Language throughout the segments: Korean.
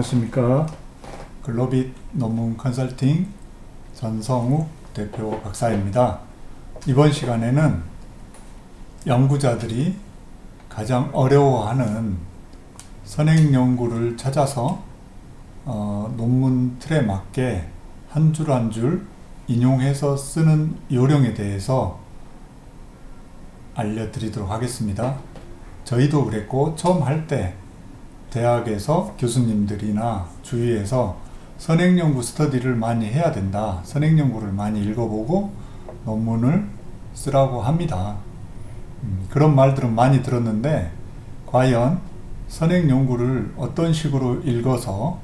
안녕하십니까. 글로빗 논문 컨설팅 전성욱 대표 박사입니다. 이번 시간에는 연구자들이 가장 어려워하는 선행 연구를 찾아서 어, 논문 틀에 맞게 한 줄 한 줄 인용해서 쓰는 요령에 대해서 알려드리도록 하겠습니다. 저희도 그랬고 처음 할 때 대학에서 교수님들이나 주위에서 선행연구 스터디를 많이 해야 된다. 선행연구를 많이 읽어보고 논문을 쓰라고 합니다. 음, 그런 말들은 많이 들었는데 과연 선행연구를 어떤 식으로 읽어서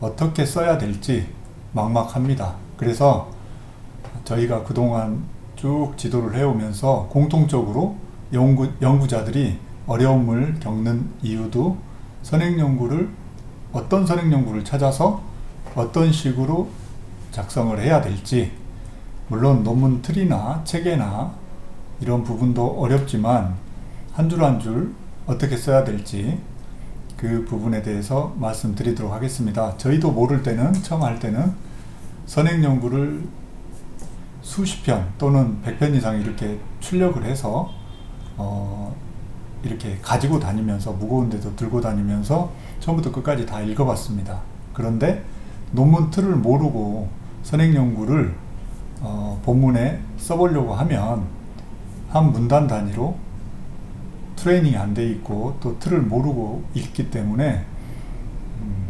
어떻게 써야 될지 막막합니다. 그래서 저희가 그동안 쭉 지도를 해오면서 공통적으로 연구, 연구자들이 어려움을 겪는 이유도 선행연구를 어떤 선행연구를 찾아서 어떤 식으로 작성을 해야 될지 물론 논문 틀이나 체계나 이런 부분도 어렵지만 한 줄 한 줄 어떻게 써야 될지 그 부분에 대해서 말씀드리도록 하겠습니다. 저희도 모를 때는 처음 할 때는 선행 연구를 수십 편 또는 백편 이상 이렇게 출력을 해서 어 이렇게 가지고 다니면서 무거운데도 들고 다니면서 처음부터 끝까지 다 읽어봤습니다. 그런데 논문 틀을 모르고 선행 연구를 어 본문에 써보려고 하면 한 문단 단위로 트레이닝이 안 돼 있고 또 틀을 모르고 읽기 때문에 음,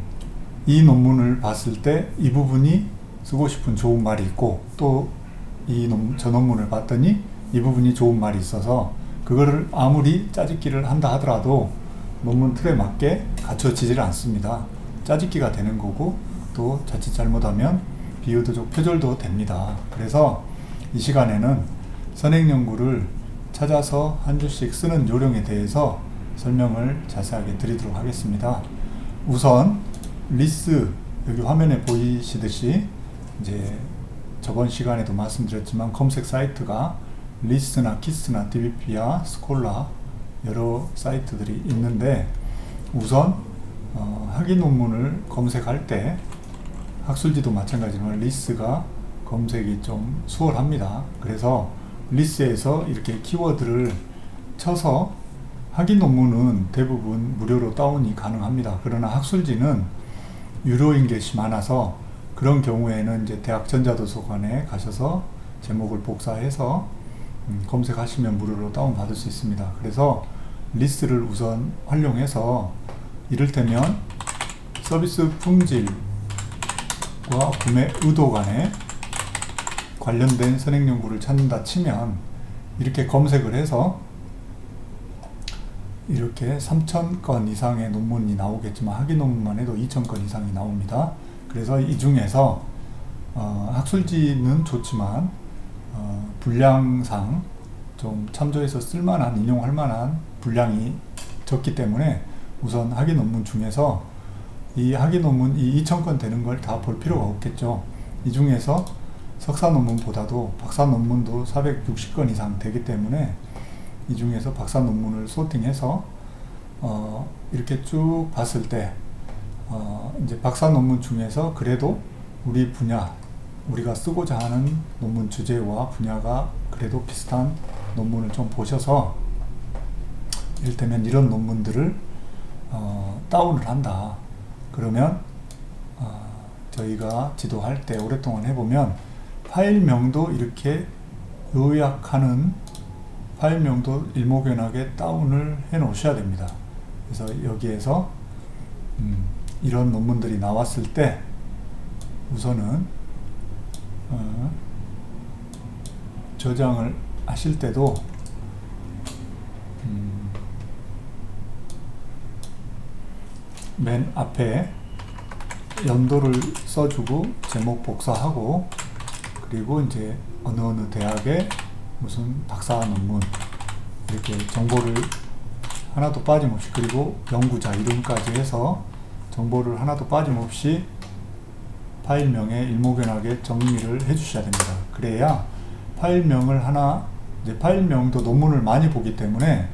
이 논문을 봤을 때 이 부분이 쓰고 싶은 좋은 말이 있고 또 이 저 논문을 봤더니 이 부분이 좋은 말이 있어서 그거를 아무리 짜집기를 한다 하더라도 논문 틀에 맞게 갖춰지질 않습니다. 짜집기가 되는 거고 또 자칫 잘못하면 비유도적 표절도 됩니다. 그래서 이 시간에는 선행 연구를 찾아서 한 줄씩 쓰는 요령에 대해서 설명을 자세하게 드리도록 하겠습니다. 우선 리스 여기 화면에 보이시듯이 이제 저번 시간에도 말씀드렸지만 검색 사이트가 리스나 키스나 DBP야 스콜라 여러 사이트들이 있는데 우선 어, 학위 논문을 검색할 때 학술지도 마찬가지지만 리스가 검색이 좀 수월합니다. 그래서 리스에서 이렇게 키워드를 쳐서 학위 논문은 대부분 무료로 다운이 가능합니다. 그러나 학술지는 유료인 것이 많아서 그런 경우에는 이제 대학 전자도서관에 가셔서 제목을 복사해서 음, 검색하시면 무료로 다운 받을 수 있습니다. 그래서 리스를 우선 활용해서 이를테면 서비스 품질과 구매 의도 간에 관련된 선행 연구를 찾는다 치면 이렇게 검색을 해서 이렇게 3,000건 이상의 논문이 나오겠지만 학위 논문만 해도 2,000건 이상이 나옵니다. 그래서 이 중에서 어, 학술지는 좋지만 어, 분량상 좀 참조해서 쓸만한 인용할 만한 분량이 적기 때문에 우선 학위 논문 중에서 이 학위 논문 이 2,000건 되는 걸 다 볼 필요가 없겠죠. 이 중에서 석사 논문보다도 박사 논문도 460건 이상 되기 때문에 이 중에서 박사 논문을 소팅해서 어, 이렇게 쭉 봤을 때 어, 이제 박사 논문 중에서 그래도 우리 분야 우리가 쓰고자 하는 논문 주제와 분야가 그래도 비슷한 논문을 좀 보셔서 이를테면 이런 논문들을 어, 다운을 한다. 그러면 어, 저희가 지도할 때 오랫동안 해보면 파일명도 이렇게 요약하는 파일명도 일목요연하게 다운을 해 놓으셔야 됩니다. 그래서 여기에서 음, 이런 논문들이 나왔을 때 우선은 어, 저장을 하실 때도 음, 맨 앞에 연도를 써주고 제목 복사하고 그리고 이제 어느 어느 대학의 무슨 박사 논문 이렇게 정보를 하나도 빠짐없이 그리고 연구자 이름까지 해서 정보를 하나도 빠짐없이 파일명에 일목요연하게 정리를 해 주셔야 됩니다. 그래야 파일명을 하나 이제 파일명도 논문을 많이 보기 때문에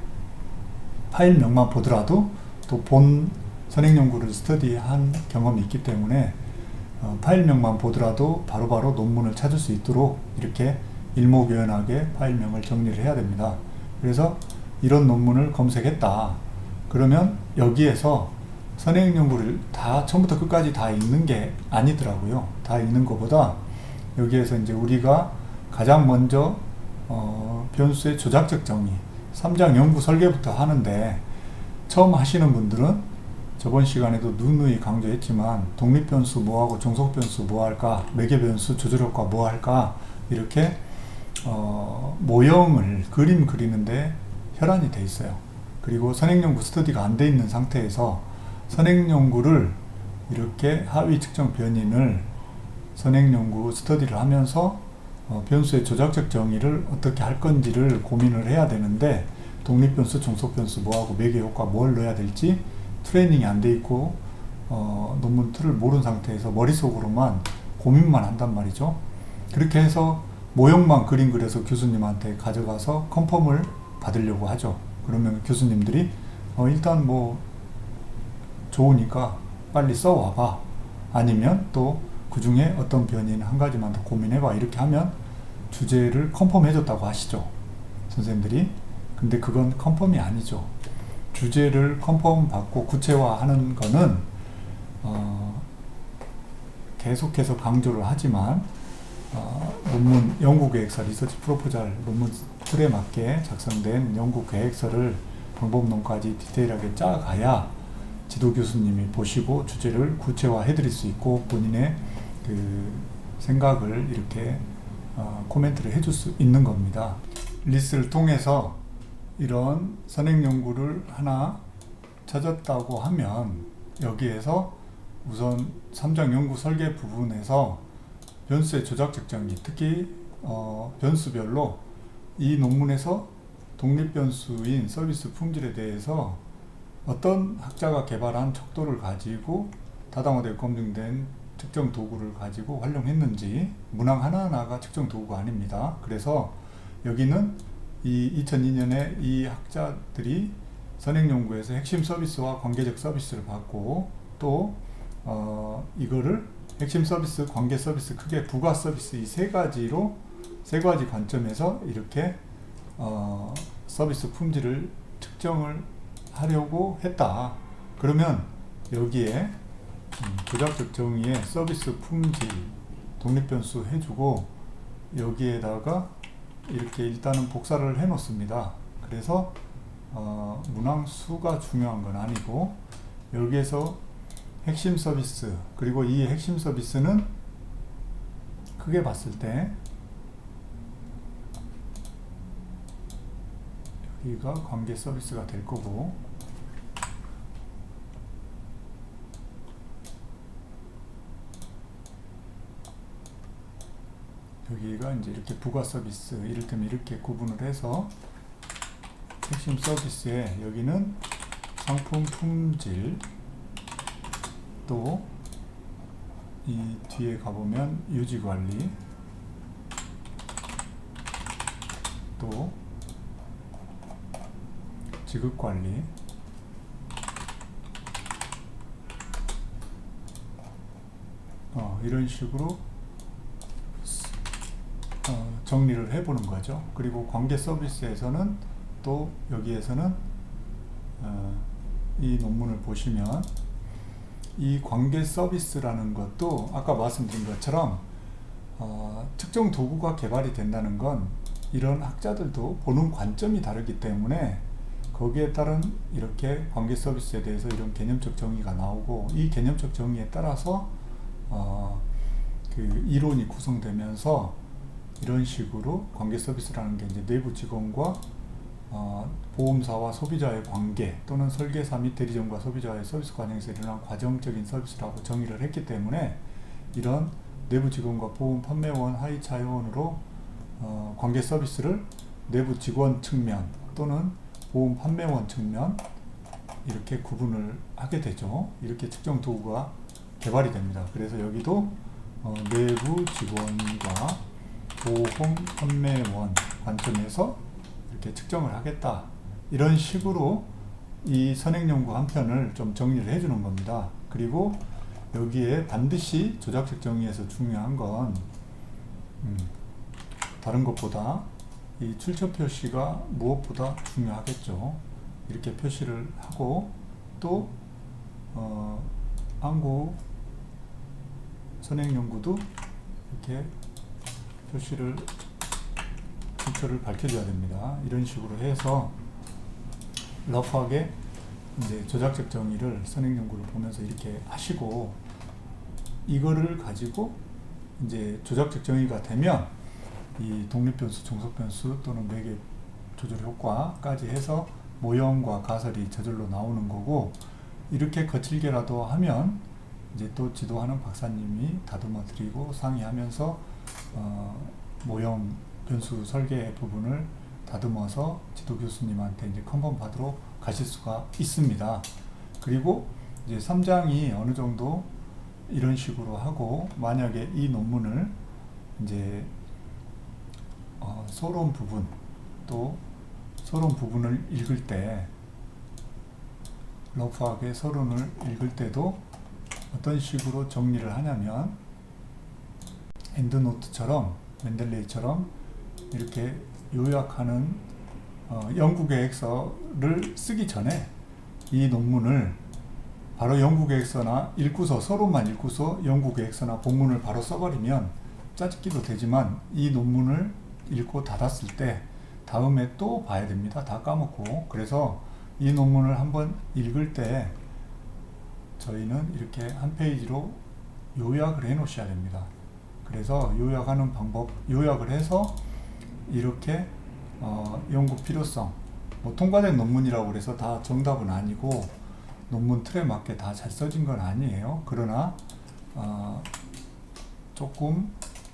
파일명만 보더라도 또 본 선행 연구를 스터디한 경험이 있기 때문에 어, 파일명만 보더라도 바로바로 논문을 찾을 수 있도록 이렇게 일목요연하게 파일명을 정리를 해야 됩니다. 그래서 이런 논문을 검색했다. 그러면 여기에서 선행 연구를 다 처음부터 끝까지 다 읽는 게 아니더라고요. 다 읽는 것보다 여기에서 이제 우리가 가장 먼저 어, 변수의 조작적 정의, 3장 연구 설계부터 하는데 처음 하시는 분들은 저번 시간에도 누누이 강조했지만 독립변수 뭐하고 종속변수 뭐 할까, 매개변수 조절효과 뭐 할까 이렇게 어, 모형을 그림 그리는데 혈안이 돼 있어요. 그리고 선행연구 스터디가 안 돼 있는 상태에서 선행연구를 이렇게 하위 측정 변인을 선행연구 스터디를 하면서 어, 변수의 조작적 정의를 어떻게 할 건지를 고민을 해야 되는데 독립변수, 종속변수 뭐하고 매개효과 뭘 넣어야 될지 트레이닝이 안 돼 있고 어, 논문 틀을 모르는 상태에서 머릿속으로만 고민만 한단 말이죠. 그렇게 해서 모형만 그림 그려서 교수님한테 가져가서 컨펌을 받으려고 하죠. 그러면 교수님들이 어, 일단 뭐 좋으니까 빨리 써와봐. 아니면 또 그 중에 어떤 변인 한 가지만 더 고민해봐. 이렇게 하면 주제를 컨펌해줬다고 하시죠. 선생님들이. 근데 그건 컨펌이 아니죠. 주제를 컨펌 받고 구체화하는 거는 어, 계속해서 강조를 하지만 어, 논문 연구 계획서 리서치 프로포잘 논문 틀에 맞게 작성된 연구 계획서를 방법론까지 디테일하게 짜가야 지도 교수님이 보시고 주제를 구체화해 드릴 수 있고 본인의 그 생각을 이렇게 어, 코멘트를 해줄 수 있는 겁니다. 리스를 통해서 이런 선행 연구를 하나 찾았다고 하면 여기에서 우선 3장 연구 설계 부분에서 변수의 조작적 정의, 특히 어, 변수별로 이 논문에서 독립 변수인 서비스 품질에 대해서 어떤 학자가 개발한 척도를 가지고 다당화되고 검증된 특정 도구를 가지고 활용했는지 문항 하나하나가 측정 도구가 아닙니다. 그래서 여기는 이 2002년에 이 학자들이 선행연구에서 핵심 서비스와 관계적 서비스를 받고 또 어, 이거를 핵심 서비스, 관계 서비스, 크게 부가 서비스 이 세 가지로 세 가지 관점에서 이렇게 어, 서비스 품질을 측정을 하려고 했다. 그러면 여기에 음, 조작적 정의의 서비스 품질 독립변수 해주고 여기에다가 이렇게 일단은 복사를 해 놓습니다. 그래서 어, 문항 수가 중요한 건 아니고 여기에서 핵심 서비스 그리고 이 핵심 서비스는 크게 봤을 때 여기가 관계 서비스가 될 거고. 여기가 이제 이렇게 부가 서비스 이를테면 이렇게 구분을 해서 핵심 서비스에 여기는 상품 품질 또 이 뒤에 가보면 유지 관리 또 지급 관리 어, 이런 식으로 어, 정리를 해보는 거죠. 그리고 관계 서비스에서는 또 여기에서는 어, 이 논문을 보시면 이 관계 서비스라는 것도 아까 말씀드린 것처럼 어, 특정 도구가 개발이 된다는 건 이런 학자들도 보는 관점이 다르기 때문에 거기에 따른 이렇게 관계 서비스에 대해서 이런 개념적 정의가 나오고 이 개념적 정의에 따라서 어, 그 이론이 구성되면서 이런 식으로 관계 서비스라는 게 이제 내부 직원과 어, 보험사와 소비자의 관계 또는 설계사 및 대리점과 소비자의 서비스 과정에서 일어난 과정적인 서비스라고 정의를 했기 때문에 이런 내부 직원과 보험 판매원 하위 차원으로 어, 관계 서비스를 내부 직원 측면 또는 보험 판매원 측면 이렇게 구분을 하게 되죠. 이렇게 측정 도구가 개발이 됩니다. 그래서 여기도 어, 내부 직원과 보험 판매원 관점에서 이렇게 측정을 하겠다. 이런 식으로 이 선행연구 한 편을 좀 정리를 해주는 겁니다. 그리고 여기에 반드시 조작적 정의에서 중요한 건 음, 다른 것보다 이 출처 표시가 무엇보다 중요하겠죠. 이렇게 표시를 하고 또 어, 안구 선행 연구도 이렇게 표시를 출처를 밝혀줘야 됩니다. 이런 식으로 해서 러프하게 이제 조작적 정의를 선행 연구를 보면서 이렇게 하시고 이거를 가지고 이제 조작적 정의가 되면 이 독립변수, 종속변수 또는 매개 조절 효과까지 해서 모형과 가설이 저절로 나오는 거고 이렇게 거칠게라도 하면 이제 또 지도하는 박사님이 다듬어 드리고 상의하면서 어, 모형 변수 설계 부분을 다듬어서 지도 교수님한테 이제 컨펌 받으러 가실 수가 있습니다. 그리고 이제 3장이 어느 정도 이런 식으로 하고 만약에 이 논문을 이제 어, 서론 부분 또 서론 부분을 읽을 때 러프하게 서론을 읽을 때도 어떤 식으로 정리를 하냐면 엔드노트처럼 맨델레이처럼 이렇게 요약하는 어, 연구 계획서를 쓰기 전에 이 논문을 바로 연구 계획서나 읽고서 서로만 읽고서 연구 계획서나 본문을 바로 써버리면 짜집기도 되지만 이 논문을 읽고 닫았을 때 다음에 또 봐야 됩니다. 다 까먹고 그래서 이 논문을 한번 읽을 때 저희는 이렇게 한 페이지로 요약을 해 놓으셔야 됩니다. 그래서 요약하는 방법, 요약을 해서 이렇게 어, 연구 필요성, 뭐 통과된 논문이라고 그래서 다 정답은 아니고 논문 틀에 맞게 다 잘 써진 건 아니에요. 그러나 어, 조금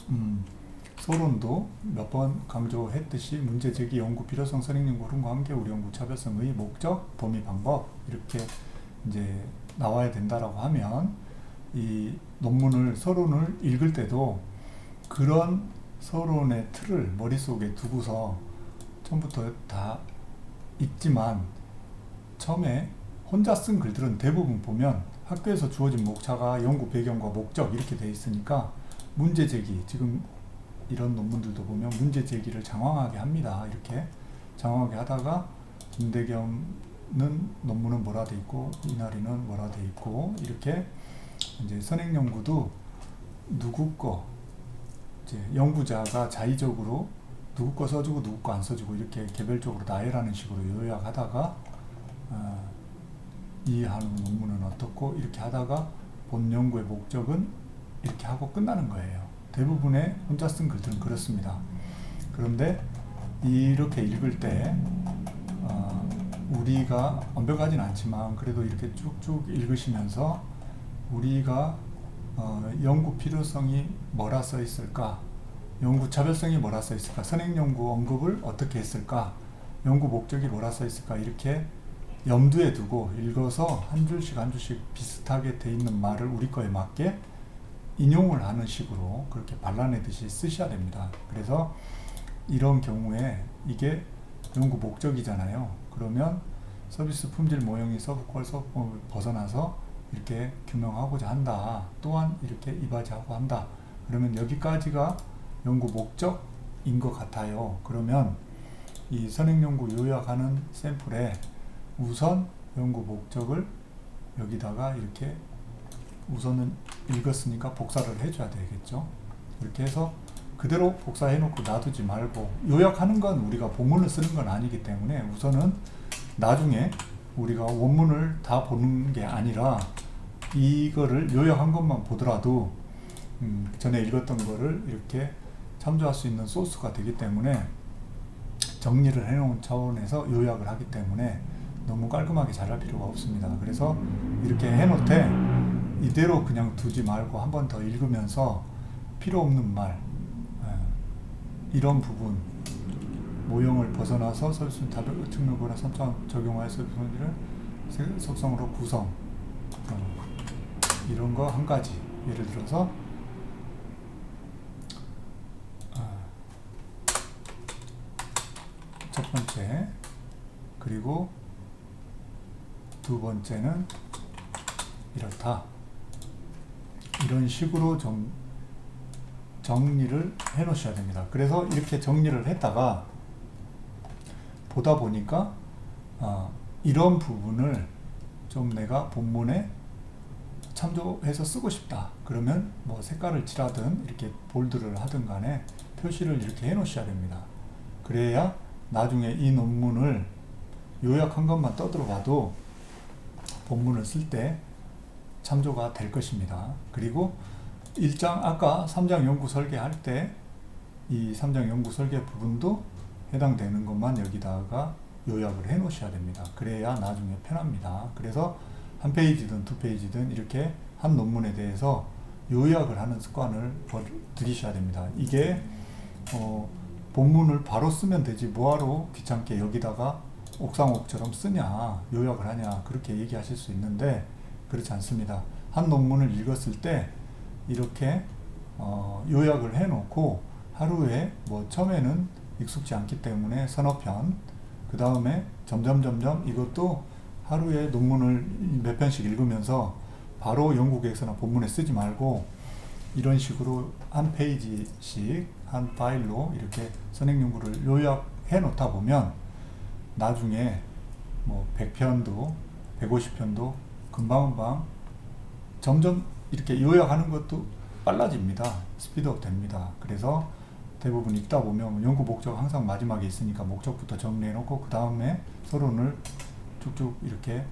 음, 서론도 몇 번 강조했듯이 문제 제기, 연구 필요성, 선행연구, 흐름과 관계, 우리 연구 차별성의 목적, 범위, 방법 이렇게 이제 나와야 된다라고 하면 이 논문을 서론을 읽을 때도 그런 서론의 틀을 머릿속에 두고서 처음부터 다 읽지만 처음에 혼자 쓴 글들은 대부분 보면 학교에서 주어진 목차가 연구 배경과 목적 이렇게 돼 있으니까 문제 제기 지금 이런 논문들도 보면 문제 제기를 장황하게 합니다. 이렇게 장황하게 하다가 김대겸은 논문은 뭐라 돼 있고 이날이는 뭐라 돼 있고 이렇게 이제 선행 연구도 누구 거 이제 연구자가 자의적으로 누구 거 써주고 누구 거 안 써주고 이렇게 개별적으로 나열하는 식으로 요약하다가 어, 이해하는 논문은 어떻고 이렇게 하다가 본 연구의 목적은 이렇게 하고 끝나는 거예요. 대부분의 혼자 쓴 글들은 그렇습니다. 그런데 이렇게 읽을 때 어, 우리가 완벽하진 않지만 그래도 이렇게 쭉쭉 읽으시면서 우리가 어, 연구 필요성이 뭐라 써 있을까? 연구 차별성이 뭐라 써 있을까? 선행 연구 언급을 어떻게 했을까? 연구 목적이 뭐라 써 있을까? 이렇게 염두에 두고 읽어서 한 줄씩 한 줄씩 비슷하게 돼 있는 말을 우리 거에 맞게 인용을 하는 식으로 그렇게 발라내듯이 쓰셔야 됩니다. 그래서 이런 경우에 이게 연구 목적이잖아요. 그러면 서비스 품질 모형이 서브퀄 서브을 벗어나서 이렇게 규명하고자 한다. 또한 이렇게 이바지하고 한다. 그러면 여기까지가 연구 목적인 것 같아요. 그러면 이 선행연구 요약하는 샘플에 우선 연구 목적을 여기다가 이렇게 우선은 읽었으니까 복사를 해줘야 되겠죠. 이렇게 해서 그대로 복사해 놓고 놔두지 말고 요약하는 건 우리가 본문을 쓰는 건 아니기 때문에 우선은 나중에 우리가 원문을 다 보는 게 아니라 이거를 요약한 것만 보더라도 음, 전에 읽었던 거를 이렇게 참조할 수 있는 소스가 되기 때문에 정리를 해 놓은 차원에서 요약을 하기 때문에 너무 깔끔하게 잘할 필요가 없습니다. 그래서 이렇게 해 놓되 이대로 그냥 두지 말고 한 번 더 읽으면서 필요 없는 말 예, 이런 부분 모형을 벗어나서 다별 측면구나 3차 적용하여서 분들을 속성으로 구성 어, 이런 거 한 가지 예를 들어서 어, 첫 번째 그리고 두 번째는 이렇다. 이런 식으로 좀 정리를 해 놓으셔야 됩니다. 그래서 이렇게 정리를 했다가 보다 보니까 어, 이런 부분을 좀 내가 본문에 참조해서 쓰고 싶다. 그러면 뭐 색깔을 칠하든 이렇게 볼드를 하든 간에 표시를 이렇게 해 놓으셔야 됩니다. 그래야 나중에 이 논문을 요약한 것만 떠들어 봐도 본문을 쓸때 참조가 될 것입니다. 그리고 1장 아까 3장 연구 설계할 때 이 3장 연구 설계 부분도 해당되는 것만 여기다가 요약을 해 놓으셔야 됩니다. 그래야 나중에 편합니다. 그래서 한 페이지든 두 페이지든 이렇게 한 논문에 대해서 요약을 하는 습관을 들이셔야 됩니다. 이게 어, 본문을 바로 쓰면 되지 뭐하러 귀찮게 여기다가 옥상옥처럼 쓰냐 요약을 하냐 그렇게 얘기하실 수 있는데 그렇지 않습니다. 한 논문을 읽었을 때 이렇게 어, 요약을 해놓고 하루에 뭐 처음에는 익숙지 않기 때문에 서너 편, 그 다음에 점점 점점 이것도 하루에 논문을 몇 편씩 읽으면서 바로 계획서나 본문에 쓰지 말고 이런 식으로 한 페이지씩 한 파일로 이렇게 선행 연구를 요약해 놓다 보면 나중에 뭐 100편도 150편도 금방금방 점점 이렇게 요약하는 것도 빨라집니다. 스피드업 됩니다. 그래서 대부분 읽다 보면 연구 목적 항상 마지막에 있으니까 목적부터 정리해 놓고 그 다음에 서론을 쭉쭉 이렇게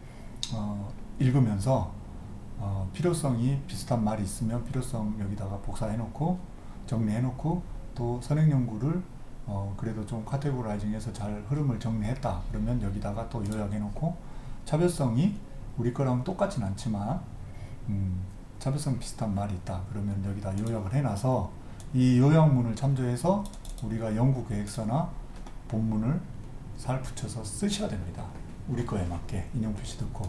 어, 읽으면서 어, 필요성이 비슷한 말이 있으면 필요성 여기다가 복사해 놓고 정리해 놓고 또 선행 연구를 어, 그래도 좀 카테고라이징해서 잘 흐름을 정리했다 그러면 여기다가 또 요약해 놓고 차별성이 우리 거랑 똑같진 않지만 음, 차별성 비슷한 말이 있다 그러면 여기다 요약을 해놔서 이 요약문을 참조해서 우리가 연구 계획서나 본문을 살 붙여서 쓰셔야 됩니다. 우리 거에 맞게 인용 표시 듣고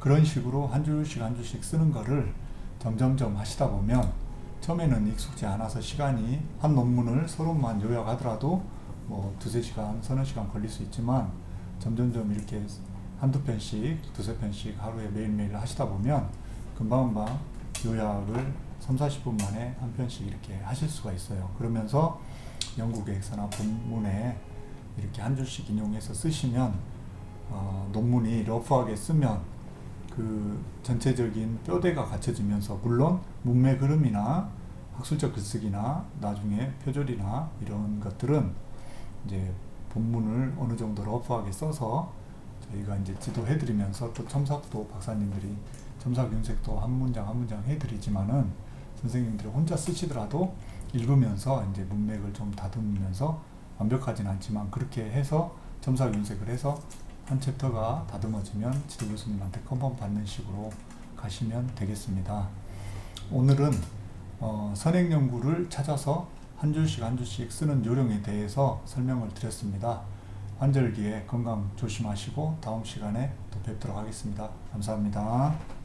그런 식으로 한 줄씩 한 줄씩 쓰는 거를 점점점 하시다 보면 처음에는 익숙지 않아서 시간이 한 논문을 서론만 요약하더라도 뭐 두세 시간, 서너 시간 걸릴 수 있지만 점점점 이렇게 한두 편씩, 두세 편씩 하루에 매일매일 하시다 보면 금방금방 요약을 3, 40분 만에 한 편씩 이렇게 하실 수가 있어요. 그러면서 연구 계획서나 본문에 이렇게 한 줄씩 인용해서 쓰시면 어, 논문이 러프하게 쓰면 그 전체적인 뼈대가 갖춰지면서 물론 문맥 흐름이나 학술적 글쓰기나 나중에 표절이나 이런 것들은 이제 본문을 어느 정도 러프하게 써서 저희가 이제 지도해드리면서 또 첨삭도 박사님들이 첨삭 윤색도 한 문장 한 문장 해드리지만은 선생님들이 혼자 쓰시더라도 읽으면서 이제 문맥을 좀 다듬으면서 완벽하진 않지만 그렇게 해서 첨삭 윤색을 해서 한 챕터가 다듬어지면 지도 교수님한테 컨펌 받는 식으로 가시면 되겠습니다. 오늘은 어, 선행 연구를 찾아서 한 줄씩 한 줄씩 쓰는 요령에 대해서 설명을 드렸습니다. 환절기에 건강 조심하시고 다음 시간에 또 뵙도록 하겠습니다. 감사합니다.